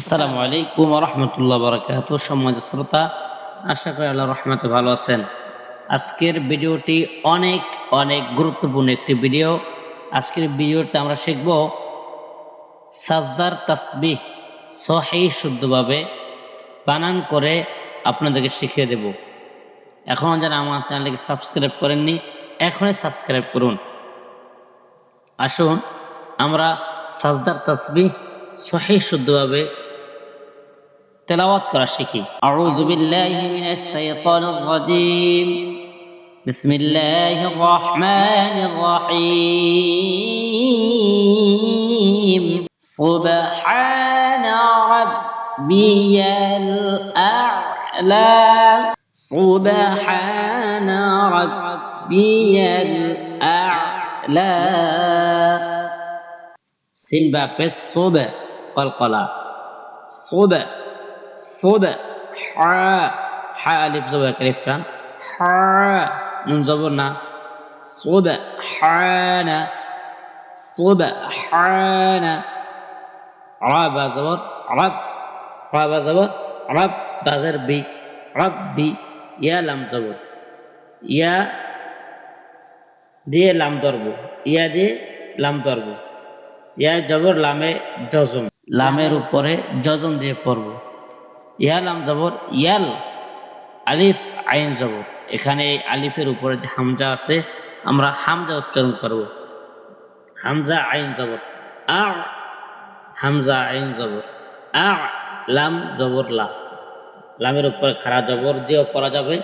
আসসালামু আলাইকুম রহমতুল্লাহ বরকাত। সমাজ শ্রোতা, আশা করি আল্লাহ রহমতে ভালো আছেন। আজকের ভিডিওটি অনেক অনেক গুরুত্বপূর্ণ একটি ভিডিও। আজকের ভিডিওতে আমরা শিখব সাজদার তাসবিহ সহি শুদ্ধভাবে বানান করে আপনাদেরকে শিখিয়ে দেব। এখন যারা আমার চ্যানেলকে সাবস্ক্রাইব করেননি, এখনই সাবস্ক্রাইব করুন। আসুন, আমরা সাজদার তাসবিহ সহি শুদ্ধভাবে তেলাওয়াত করা শিখি আউযু বিল্লাহি মিনাশ শাইতানির রাজীম বিসমিল্লাহির রহমানির রহিম সুবহানা রাব্বিয়াল আ'লা সুবহানা রাব্বিয়াল আ'লা সিলবা পেশ সোবে কলকলা সোবে সোবে হা হা আলিফ জবর কালিফটান হা, নুন জবর না সোবে হানা সোবে হানা রাবা জবর রব রাবা জবর রব বাজার বি রব্বি লাম জবর, ইয়া দিয়ে লাম ধরব, ইয়া দিয়ে লাম ধরব, ইয়া জবর লামে জজম লামের উপরে জজম দিয়ে পড়ব। ইয়া লাম জবর ইয়াল আলিফ আইন জবর এখানে এই আলিফের উপরে যে হামজা আছে আমরা হামজা উচ্চারণ করব হামজা আইন জবর আ হামজা আইন জবর আ লাম জবর লা লামের উপরে খাড়া জবর দিয়েও পড়া যাবে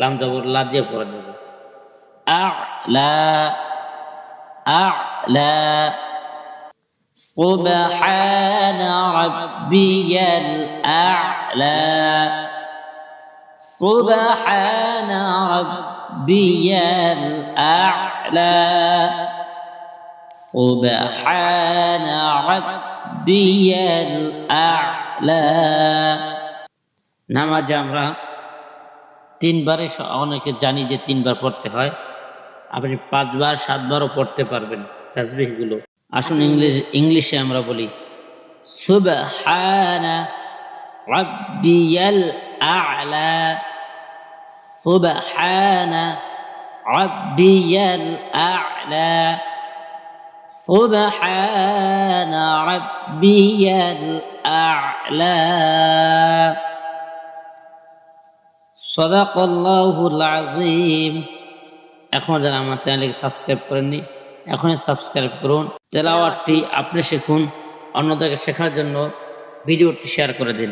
লাম জবর লা দিয়ে পড়া যাবে আ লা আ লা سبحان ربي الأعلى سبحان ربي الأعلى سبحان ربي الأعلى নামাজে আমরা তিনবারে স- অনেকে জানি যে তিনবার পড়তে হয় আপনি পাঁচবার সাতবারও পড়তে পারবেন তাসবিহগুলো আসুন ইংলিশ ইংলিশে আমরা বলি সুবহানা রাব্বিয়াল আ'লা সুবহানা, রাব্বিয়াল আ'লা সুবহানা, রাব্বিয়াল আ'লা। সদাকল্লাহুল আজিম এখন যারা আমার চ্যানেলকে সাবস্ক্রাইব করেননি, এখনই সাবস্ক্রাইব করুন। তেলাওয়াতটি আপনি শিখুন, অন্যদেরকে শেখার জন্য ভিডিওটি শেয়ার করে দিন।